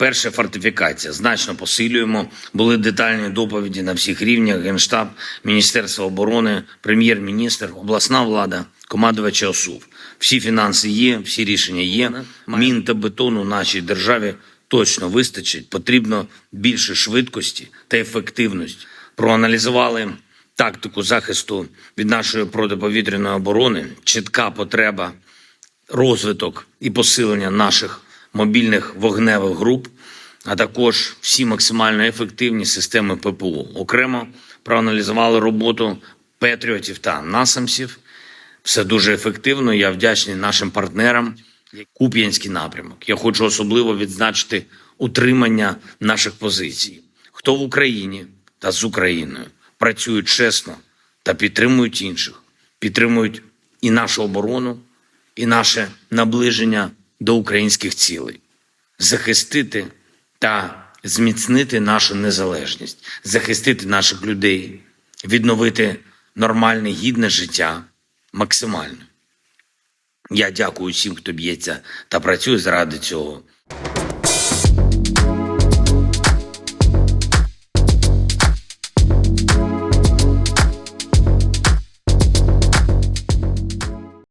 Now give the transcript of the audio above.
Перше фортифікація. Значно посилюємо. Були детальні доповіді на всіх рівнях: Генштаб, Міністерство оборони, прем'єр-міністр, обласна влада, командувача ОСУВ. Всі фінанси є, всі рішення є. Мін та бетону нашій державі точно вистачить. Потрібно більше швидкості та ефективності. Проаналізували тактику захисту від нашої протиповітряної оборони. Чітка потреба розвиток і посилення наших мобільних вогневих груп, а також всі максимально ефективні системи ППУ. Окремо проаналізували роботу Петріотів та Насамсів. Все дуже ефективно. Я вдячний нашим партнерам. Куп'янський напрямок. Я хочу особливо відзначити утримання наших позицій. Хто в Україні та з Україною працюють чесно та підтримують інших, підтримують і нашу оборону, і наше наближення до українських цілей, захистити та зміцнити нашу незалежність, захистити наших людей, відновити нормальне гідне життя максимально. Я дякую всім, хто б'ється та працює заради цього.